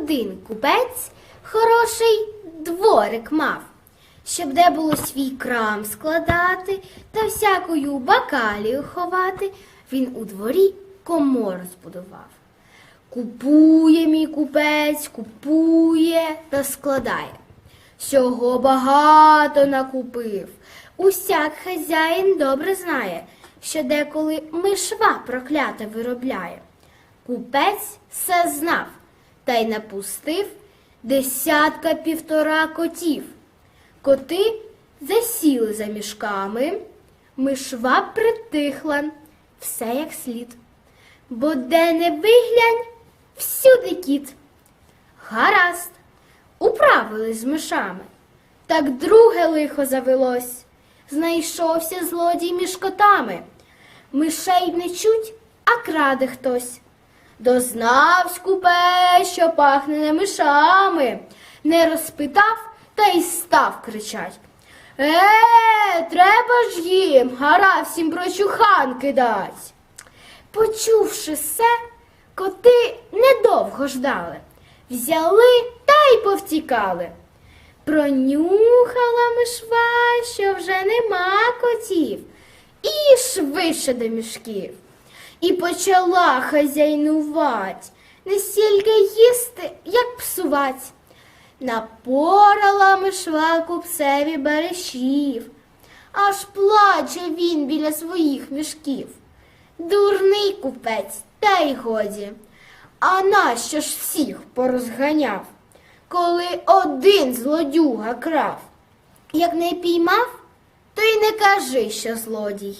Один купець хороший дворик мав, щоб де було свій крам складати та всякою бакалію ховати, він у дворі комору збудував. Купує мій купець, купує та складає. Всього багато накупив. Усяк хазяїн добре знає, що деколи мишва проклята виробляє. Купець все знав та й напустив десятка півтора котів. Коти засіли за мішками, мишва притихла, все як слід. Бо де не виглянь, всюди кіт. Гаразд, управились з мишами. Так друге лихо завелось. Знайшовся злодій між котами. Мишей не чуть, а краде хтось. Дознавсь купе, що пахне не мишами. Не розпитав та й став кричать. Е, треба ж їм, гара всім прочухан кидать. Почувши все, коти недовго ждали, взяли та й повтікали. Пронюхала мишва, що вже нема котів, і швидше до мішків. І почала хазяйнувать, не стільки їсти, як псувать. Напорала мишва купцеві берешів, аж плаче він біля своїх мішків. Дурний купець, та й годі. А нащо ж всіх порозганяв, коли один злодюга крав? Як не піймав, то й не кажи, що злодій.